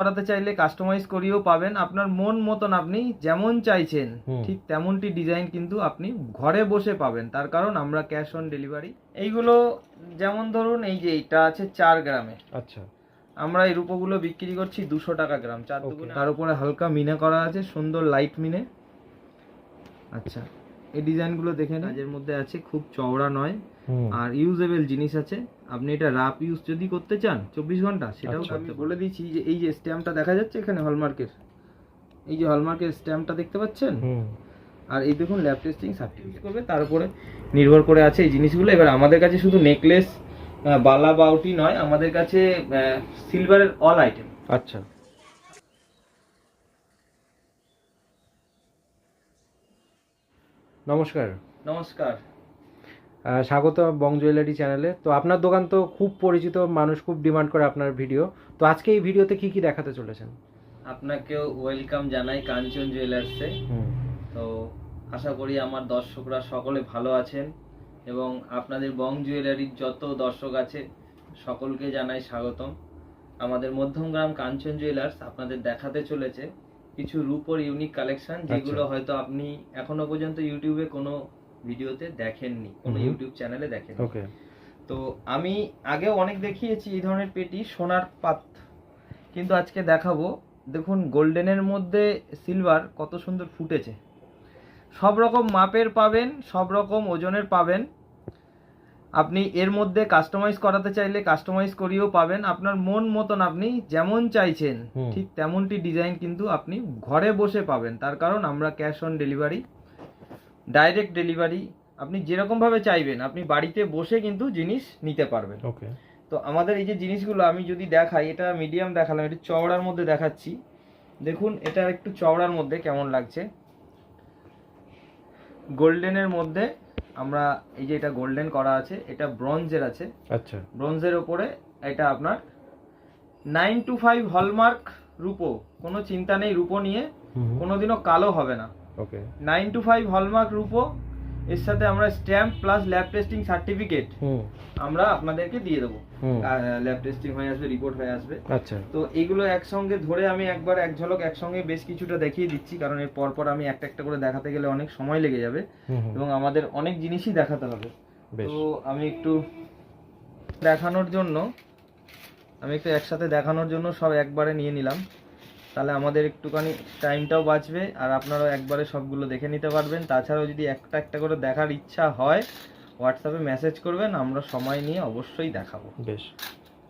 করাতে চাইলে কাস্টমাইজ করিয়েও পাবেন। আপনার মন মতন আপনি যেমন চাইছেন ঠিক তেমনটি ডিজাইন কিন্তু আপনি ঘরে বসে পাবেন। তার কারণ আমরা ক্যাশ অন ডেলিভারি এইগুলো যেমন ধরুন এই যে এটা আছে চার গ্রামে। আচ্ছা। আমরা এই রূপোগুলো বিক্রি করছি দুশো টাকা গ্রাম। চার তার উপরে হালকা মিনে করা আছে সুন্দর লাইট মিনে। আচ্ছা। এই ডিজাইনগুলো দেখে কাজের মধ্যে আছে খুব চওড়া নয়। আর ইউজেবল জিনিস আছে। আপনি এটা রাফ ইউজ যদি করতে চান চব্বিশ ঘণ্টা সেটাও আচ্ছা। করতে বলে দিচ্ছি যে এই যে স্ট্যাম্পটা দেখা যাচ্ছে এখানে হলমার্কের এই যে হলমার্কের স্ট্যাম্পটা দেখতে পাচ্ছেন? আর এই দেখুন ল্যাব টেস্টিং সার্টিফিকেট করবে তার উপরে নির্ভর করে আছে এই জিনিসগুলো। এবার আমাদের কাছে শুধু নেকলেস বালা বাউটি নয় আমাদের কাছে সিলভারের অল আইটেম আচ্ছা। নমস্কার। নমস্কার। স্বাগত বং জুয়েলারি চ্যানেলে। তো আপনার দোকান তো খুব পরিচিত মানুষ খুব ডিমান্ড করে আপনার ভিডিও। তো আজকে এই ভিডিওতে কি কি দেখাতে চলেছেন? আপনাকেও ওয়েলকাম জানাই কাঞ্চন জুয়েলার্সে হুম। তো আশা করি আমার দর্শকরা সকলে ভালো আছেন এবং আপনাদের বং জুয়েলারির যত দর্শক আছে সকলকে জানাই স্বাগতম। আমাদের মধ্যমগ্রাম কাঞ্চন জুয়েলার্স আপনাদের দেখাতে চলেছে। কিছু রূপোর ইউনিক কালেকশন যেগুলো। হয়তো আপনি এখনও পর্যন্ত ইউটিউবে কোনো ভিডিওতে দেখেননি কোনো ইউটিউব চ্যানেলে দেখেননি। ওকে। তো আমি আগেও অনেক দেখিয়েছি এই ধরনের পেটি সোনার পাত। কিন্তু আজকে দেখাবো দেখুন গোল্ডেনের মধ্যে সিলভার কত সুন্দর ফুটেছে। সব রকম মাপের পাবেন সব রকম ওজনের পাবেন। আপনি এর মধ্যে কাস্টমাইজ করাতে চাইলে কাস্টমাইজ করিয়েও পাবেন। আপনার মন মতন আপনি যেমন চাইছেন ঠিক তেমনটি ডিজাইন কিন্তু আপনি ঘরে বসে পাবেন। তার কারণ আমরা cash on delivery direct delivery আপনি যেরকম ভাবে চাইবেন আপনি বাড়িতে বসে কিন্তু জিনিস নিতে পারবেন। ওকে। তো আমাদের এই যে জিনিসগুলো আমি যদি দেখাই এটা মিডিয়াম দেখালাম এটা চওড়ার মধ্যে দেখাচ্ছি। দেখুন এটা একটু চওড়ার মধ্যে কেমন লাগছে। গোল্ডেনের মধ্যে আমরা এই যে এটা গোল্ডেন করা আছে এটা ব্রঞ্জের আছে। আচ্ছা। ব্রঞ্জের ওপরে এটা আপনার নাইন টু ফাইভ হলমার্ক রূপো। কোনো চিন্তা নেই রূপো নিয়ে। কোনোদিনও কালো হবে না। Okay nine two five hallmark রূপো। এর সাথে আমরা stamp plus lab testing certificate hmm. আমরা আপনাদেরকে দিয়ে দেবো। ল্যাব টেস্টিং হয়ে আসবে রিপোর্ট হয়ে আসবে। আচ্ছা। তো এগুলো একসঙ্গে ধরে আমি একবার এক ঝলক একসঙ্গে বেশ কিছুটা দেখিয়ে দিচ্ছি কারণ এর পর পর আমি একটা একটা করে দেখাতে গেলে অনেক সময় লেগে যাবে এবং আমাদের অনেক জিনিসই দেখাতে হবে। তো আমি একটু দেখানোর জন্য আমি একটু একসাথে দেখানোর জন্য সব একবারে নিয়ে নিলাম। তাহলে আমাদের একটুখানি টাইমটাও বাঁচবে আর আপনারাও একবারে সবগুলো দেখে নিতে পারবেন। তাছাড়াও যদি একটা একটা করে দেখার ইচ্ছা হয় হোয়াটসঅ্যাপে মেসেজ করবেন আমরা সময় নিয়ে অবশ্যই দেখাবো। বেশ।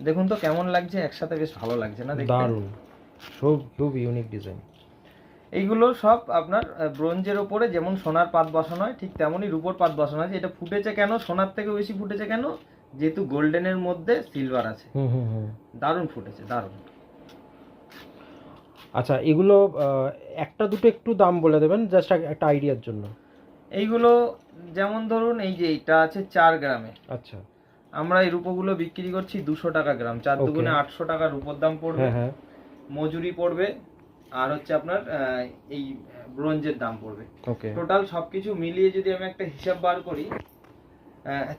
দেখুন তো কেমন লাগছে একসাথে বেশ ভালো লাগছে না দারুণ। খুব খুব ইউনিক ডিজাইন এইগুলো সব আপনার ব্রোঞ্জের ওপরে যেমন সোনার পাত বসানো হয় ঠিক তেমনই রূপোর পাত বসানো আছে। এটা ফুটেছে কেন? সোনার থেকে বেশি ফুটেছে কেন? যেহেতু গোল্ডেনের মধ্যে সিলভার আছে। দারুণ ফুটেছে দারুণ। আচ্ছা এগুলো একটা দুটো একটু দাম বলে দেবেন জাস্ট একটা আইডিয়ার জন্য। এইগুলো যেমন ধরুন এই যে এইটা আছে চার গ্রামে। আচ্ছা। আমরা এই রূপোগুলো বিক্রি করছি দুশো টাকা গ্রাম চার. দুগুণে আটশো টাকা রূপোর দাম পড়বে। হ্যাঁ হ্যাঁ। মজুরি পড়বে আর হচ্ছে আপনার এই ব্রোঞ্জের দাম পড়বে। ওকে টোটাল সবকিছু মিলিয়ে যদি আমি একটা হিসাব বার করি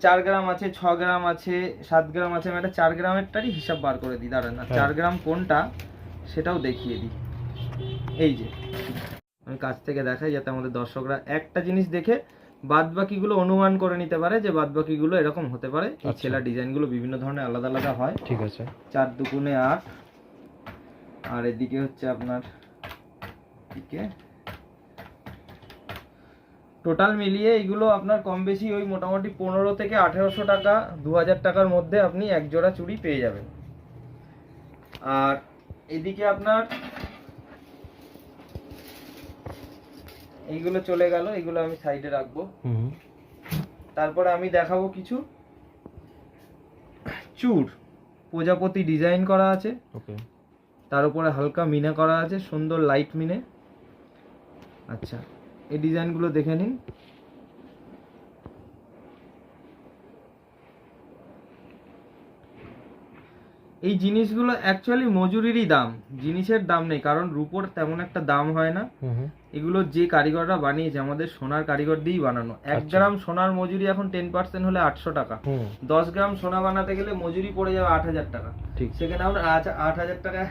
চার গ্রাম আছে ছ গ্রাম আছে সাত গ্রাম আছে আমি একটা চার গ্রামেরটারই হিসাব বার করে দিই। দাঁড়ান না হ্যাঁ। চার গ্রাম কোনটা সেটাও দেখিয়ে দিই। এই যে। আমি কাছ থেকে দেখাই যাতে আমাদের দর্শকরা একটা জিনিস দেখে বাদ বাকিগুলো অনুমান করে নিতে পারে যে বাদ বাকিগুলো এরকম হতে পারে। এই আচ্ছা। ছেলা ডিজাইনগুলো বিভিন্ন ধরনের আলাদা আলাদা হয়। ঠিক আছে। চার দুগুণে আট। আর এদিকে হচ্ছে আপনার দিকে টোটাল মিলিয়ে এগুলো আপনার কম বেশি ওই মোটামুটি পনেরো থেকে আঠেরোশো টাকা দু হাজার টাকার মধ্যে আপনি এক জোড়া চুড়ি পেয়ে যাবেন। আর এদিকে আপনার এইগুলো চলে গেল এইগুলো আমি সাইডে রাখব। তারপরে আমি দেখাবো কিছু। চুর প্রজাপতি ডিজাইন করা আছে। ওকে। তার উপরে হালকা মিনে করা আছে সুন্দর লাইট মিনে। আচ্ছা এই ডিজাইনগুলো দেখে নিন। এই জিনিসগুলো অ্যাকচুয়ালি মজুরিরই দাম। জিনিসের দাম নেই কারণ রুপোর তেমন একটা দাম হয় না। এগুলো যে কারিগররা বানিয়েছে আমাদের সোনার কারিগর দিয়েই বানানো। এক আচ্ছা। গ্রাম সোনার মজুরি এখন টেন পার্সেন্ট হলে আটশো টাকা। দশ গ্রাম সোনা বানাতে গেলে মজুরি পড়ে যাবে আট হাজার টাকা। ঠিক। সেখানে আমরা আট আট হাজার টাকা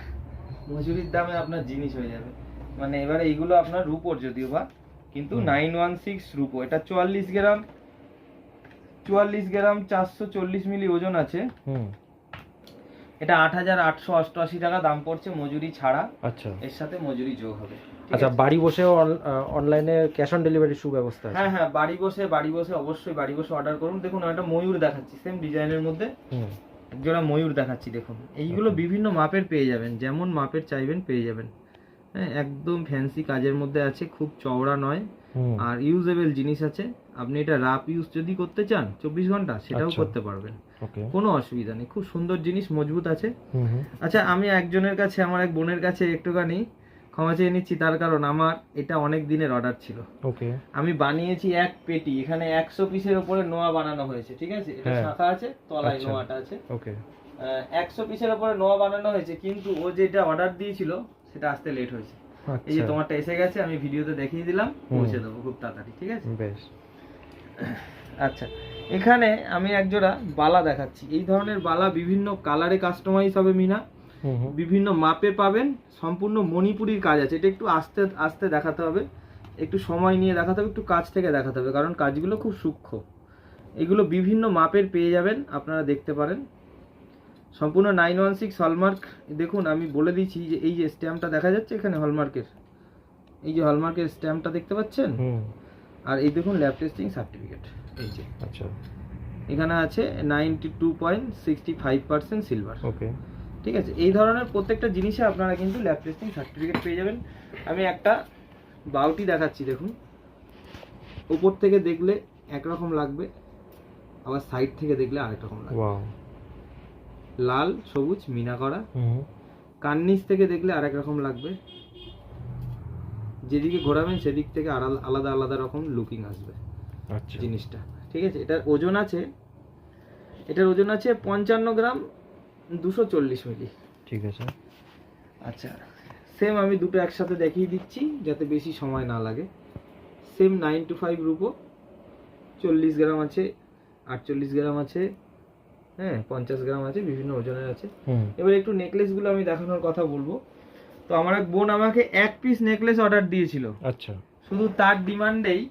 মজুরির দামে আপনার জিনিস হয়ে যাবে। মানে এবারে এইগুলো আপনার রুপোর যদিও বা কিন্তু নাইন ওয়ান সিক্স রুপো। এটা চুয়াল্লিশ গ্রাম চুয়াল্লিশ গ্রাম চারশো চল্লিশ মিলি ওজন আছে। হুম। এটা আট হাজার আটশো অষ্টআশি টাকা দাম পড়ছে মজুরি ছাড়া। আচ্ছা। এর সাথে মজুরি যোগ হবে। আচ্ছা বাড়ি বসে অনলাইনে ক্যাশ অন ডেলিভারির সুব্যবস্থা হ্যাঁ হ্যাঁ বাড়ি বসে বাড়ি বসে অবশ্যই বাড়ি বসে অর্ডার করুন। দেখুন একটা ময়ূর দেখাচ্ছি সেম ডিজাইনের মধ্যে। জোড়া ময়ূর দেখাচ্ছি দেখুন। এইগুলো বিভিন্ন মাপের পেয়ে যাবেন যেমন মাপের চাইবেন পেয়ে যাবেন। হ্যাঁ একদম ফ্যান্সি কাজের মধ্যে আছে খুব চওড়া নয়। আর ইউজেবল জিনিস আছে। আপনি এটা রাফ ইউজ যদি করতে চান চব্বিশ ঘণ্টা সেটাও আচ্ছা। করতে পারবেন। কোনো অসুবিধা নেই খুব সুন্দর জিনিস মজবুত আছে। আচ্ছা আমি একজনের কাছে আমার এক বোনের কাছে একটুখানি ক্ষমা চেয়ে নিচ্ছি তার কারণ আমার এটা অনেক দিনের অর্ডার ছিল। ওকে। আমি বানিয়েছি এক পেটি এখানে একশো পিসের উপরে নোয়া বানানো হয়েছে ঠিক আছে? এটা হ্যাঁ। শাখা আছে তলায় আচ্ছা। নোয়াটা আছে। ওকে। একশো পিসের উপরে নোয়া বানানো হয়েছে কিন্তু ও যেটা অর্ডার দিয়েছিল সেটা আসতে লেট হয়েছে। এই যে আচ্ছা। তোমারটা এসে গেছে আমি ভিডিওতে দেখিয়ে দিলাম পৌঁছে দেবো খুব তাড়াতাড়ি ঠিক আছে? বেশ। আচ্ছা এখানে আমি একজোড়া বালা দেখাচ্ছি। এই ধরনের বালা বিভিন্ন কালারে কাস্টমাইজ হবে মিনা। বিভিন্ন মাপে পাবেন সম্পূর্ণ মণিপুরির কাজ আছে। এটা একটু আস্তে আস্তে দেখাতে হবে। একটু সময় নিয়ে দেখাতে হবে একটু কাছ থেকে দেখাতে হবে কারণ কাজগুলো খুব সূক্ষ্ম। এগুলো বিভিন্ন মাপের পেয়ে যাবেন আপনারা দেখতে পারেন। সম্পূর্ণ নাইন ওয়ান সিক্স হলমার্ক দেখুন আমি বলে দিচ্ছি যে এই যে স্ট্যাম্পটা দেখা যাচ্ছে এখানে হলমার্কের এই যে হলমার্কের স্ট্যাম্পটা দেখতে পাচ্ছেন? আর এই দেখুন ল্যাব টেস্টিং সার্টিফিকেট এই যে। আচ্ছা। এখানে আছে ninety two point sixty five percent silver okay ঠিক আছে? এই ধরনের প্রত্যেকটা জিনিসে আপনারা কিন্তু ল্যাব টেস্টিং সার্টিফিকেট পেয়ে যাবেন। আমি একটা বাউটি দেখাচ্ছি দেখুন। ওপর থেকে দেখলে একরকম লাগবে আবার সাইড থেকে দেখলে আরেক রকম লাগবে। লাল সবুজ মিনা করা হুম। কান্নিস থেকে দেখলে আরেক রকম লাগবে। যেদিকে ঘোরাবেন সেদিক থেকে আলাদা আলাদা আলাদা রকম লুকিং আসবে আচ্ছা। জিনিসটা। ঠিক আছে? এটার ওজন আছে। এটার ওজন আছে পঞ্চান্ন গ্রাম দুশো চল্লিশ মিলি। ঠিক আছে। আচ্ছা। সেম আমি দুটো একসাথে দেখিয়ে দিচ্ছি যাতে বেশি সময় না লাগে। সেম নাইন টু ফাইভ রুপো। চল্লিশ গ্রাম আছে আটচল্লিশ গ্রাম আছে হ্যাঁ পঞ্চাশ গ্রাম আছে বিভিন্ন ওজনের আছে। এবার একটু নেকলেসগুলো আমি দেখানোর কথা বলব। তো আমার এক বোন আমাকে এক পিস নেকলেস অর্ডার দিয়েছিল। আচ্ছা। শুধু তার ডিমান্ডেই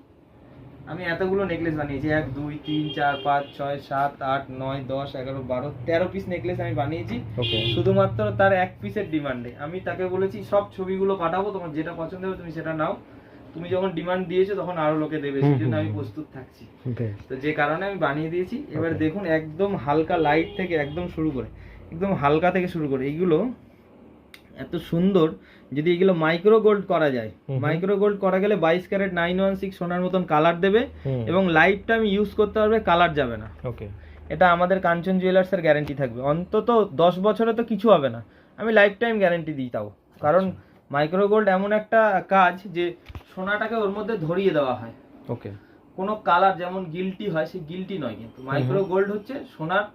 আমি এতগুলো নেকলেস বানিয়েছি। এক দুই তিন চার পাঁচ ছয় সাত আট নয় দশ এগারো বারো তেরো পিস নেকলেস আমি বানিয়েছি। শুধুমাত্র তার এক পিসের ডিমান্ডে। আমি তাকে বলেছি সব ছবিগুলো পাঠাবো তোমার যেটা পছন্দ হবে তুমি সেটা নাও। তুমি যখন ডিমান্ড দিয়েছ তখন আরও লোকে দেবে। সেই জন্য আমি প্রস্তুত থাকছি। তো যে কারণে আমি বানিয়ে দিয়েছি। এবার দেখুন একদম হালকা লাইট থেকে একদম শুরু করে একদম হালকা থেকে শুরু করে এইগুলো এত সুন্দর যদি এগুলো মাইক্রো গোল্ড করা যায়। মাইক্রো গোল্ড করা গেলে বাইশ ক্যারেট নাইন ওয়ান সিক্স সোনার মতন কালার দেবে এবং লাইফ টাইম ইউজ করতে পারবে কালার যাবে না। ওকে এটা আমাদের কাঞ্চন জুয়েলার্সের গ্যারেন্টি থাকবে। অন্তত দশ বছরে তো কিছু হবে না। আমি লাইফ টাইম গ্যারেন্টি দিই তাও। কারণ মাইক্রো গোল্ড এমন একটা কাজ যে সোনাটাকে ওর মধ্যে ধরিয়ে দেওয়া হয়। ওকে। কোনো কালার যেমন গিলটি হয় সেই গিলটি নয় কিন্তু। মাইক্রো গোল্ড হচ্ছে সোনার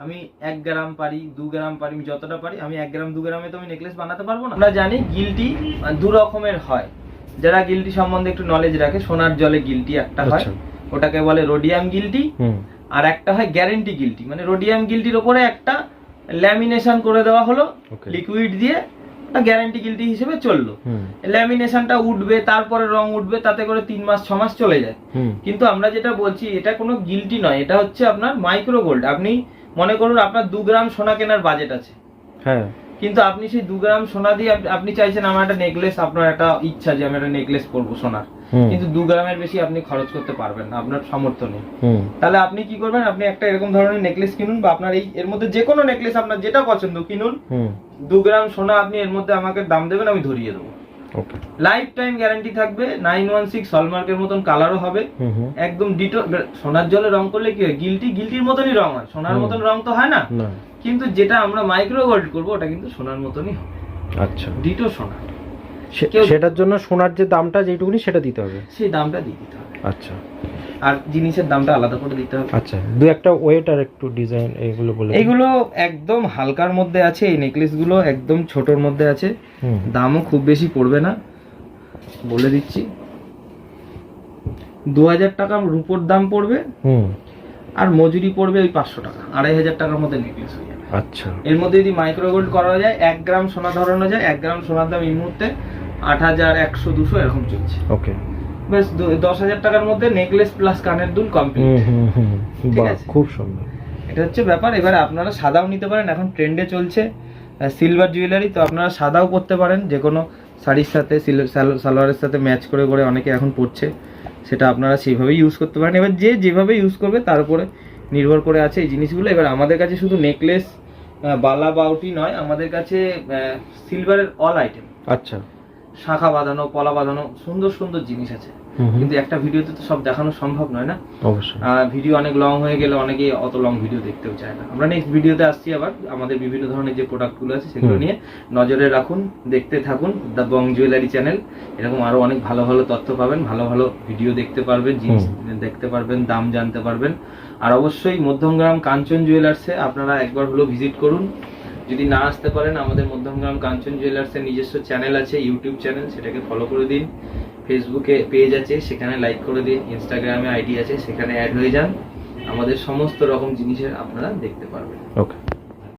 আমি এক গ্রাম পারি দু গ্রাম পারি আমি যতটা পারি আমি এক গ্রাম দু গ্রামে তো আমি নেকলেস বানাতে পারব না। আমরা জানি গিলটি দু রকমের হয়। যারা গিলটি সম্বন্ধে একটু নলেজ রাখে সোনার জলে গিলটি একটা হয়। আচ্ছা। ওটাকে বলে রোডিয়াম গিলটি আর একটা হয় গ্যারেন্টি গিলটি মানে রোডিয়াম গিলটির ওপরে একটা ল্যামিনেশন করে দেওয়া হলো লিকুইড দিয়ে গ্যারেন্টি গিলটি হিসেবে চলল। ল্যামিনেশনটা উঠবে তারপরে রং উঠবে তাতে করে তিন মাস ছ মাস চলে যায়। কিন্তু আমরা যেটা বলছি এটা কোনো গিলটি নয় এটা হচ্ছে আপনার মাইক্রো গোল্ড আপনি মনে করুন আপনার দু গ্রাম সোনা কেনার বাজেট আছে। হ্যাঁ। কিন্তু আপনি সেই দু গ্রাম সোনা দিয়ে আপ- আপনি চাইছেন আমার একটা নেকলেস আপনার একটা ইচ্ছা যে আমি একটা নেকলেস করব সোনার। কিন্তু দু গ্রামের বেশি আপনি খরচ করতে পারবেন না আপনার সামর্থ্য নেই। তাহলে আপনি কি করবেন? আপনি একটা এরকম ধরনের নেকলেস কিনুন বা আপনার এই এর মধ্যে যে কোনো নেকলেস আপনার যেটা পছন্দ কিনুন। দু গ্রাম সোনা আপনি এর মধ্যে আমাকে দাম দেবেন আমি ধরিয়ে দেবো। লাইফ টাইম গ্যারান্টি থাকবে নাইন ওয়ান সিক্স হলমার্কের মতন কালারও হবে। একদম ডিটো সোনার জলে রং করলে কি হয়? গিলটি গিলটির মতনই রং হয়। সোনার মতন রং তো হয় না। কিন্তু যেটা আমরা মাইক্রো গোল্ড করব ওটা কিন্তু সোনার মতনই হবে। আচ্ছা। ডিটো সোনা। সেটার জন্য সোনার যে দামটা যেটুকুনি সেটা দিতে হবে? সেই দামটা দিয়ে দিতে হবে। আচ্ছা। আর জিনিসের দামটা আলাদা করে দিতে হবে। আচ্ছা দু একটা ওয়েট আর একটু ডিজাইন এইগুলো বলে দিন। এইগুলো একদম হালকার মধ্যে আছে এই নেকলেসগুলো একদম ছোটর মধ্যে আছে। দামও খুব বেশি পড়বে না বলে দিচ্ছি। দু হাজার টাকা রুপোর দাম পড়বে হুম। আর মজুরি পড়বে ওই পাঁচশো টাকা আড়াই হাজার টাকার মধ্যে নেকলেস হয়ে যাবে। আচ্ছা। এর মধ্যে যদি মাইক্রো গোল্ড করা যায় এক গ্রাম সোনা ধরানো যায় এক গ্রাম সোনার দাম এই মুহূর্তে আট হাজার একশো দুশো এরকম চলছে। ওকে। বেশ দশ হাজার টাকার মধ্যে নেকলেস প্লাস কানের দুল কমপ্লিট ঠিক আছে। খুব সুন্দর। এটা হচ্ছে ব্যাপার। এবারে আপনারা সাদাও নিতে পারেন এখন ট্রেন্ডে চলছে। সিলভার জুয়েলারি তো আপনারা সাদাও পরতে পারেন। যে কোনো শাড়ির সাথে সিল- সালো- সালোয়ারের সাথে ম্যাচ করে করে অনেকে এখন পরছে। সেটা আপনারা সেইভাবেই ইউজ করতে পারেন। এবার যে যেভাবে ইউজ করবে তার উপরে নির্ভর করে আছে এই জিনিসগুলো। এবার আমাদের কাছে শুধু নেকলেস বালা বাউটি নয় আমাদের কাছে সিলভারের অল আইটেম আচ্ছা। শাখা বাঁধানো পলা বাঁধানো সুন্দর সুন্দর জিনিস আছে। কিন্তু একটা ভিডিওতে তো সব দেখানো সম্ভব নয় না? অবশ্যই। ভিডিও অনেক লং হয়ে গেলে অনেকেই অত লং ভিডিও দেখতেও চায় না। আমরা নেক্সট ভিডিওতে আসছি আবার। আমাদের বিভিন্ন ধরনের যে প্রোডাক্টগুলো আছে সেগুলো নিয়ে নজরে রাখুন দেখতে থাকুন। দ্য বং জুয়েলারি চ্যানেল এরকম আরও অনেক ভালো ভালো তথ্য পাবেন ভালো ভালো ভিডিও দেখতে পারবেন জিনিস দেখতে পারবেন দাম জানতে পারবেন। আর অবশ্যই মধ্যমগ্রাম কাঞ্চন জুয়েলার্সে আপনারা একবার হলো ভিজিট করুন। যদি না আসতে পারেন, আমাদের মধ্যমগ্রাম কাঞ্চন জুয়েলার্সের নিজস্ব চ্যানেল আছে ইউটিউব চ্যানেল সেটাকে ফলো করে দিন। ফেসবুকে পেজ আছে, সেখানে লাইক করে দিন। ইনস্টাগ্রামে আইডি আছে, সেখানে অ্যাড হয়ে যান। আমাদের সমস্ত রকম জিনিসের আপনারা দেখতে পারবেন। ওকে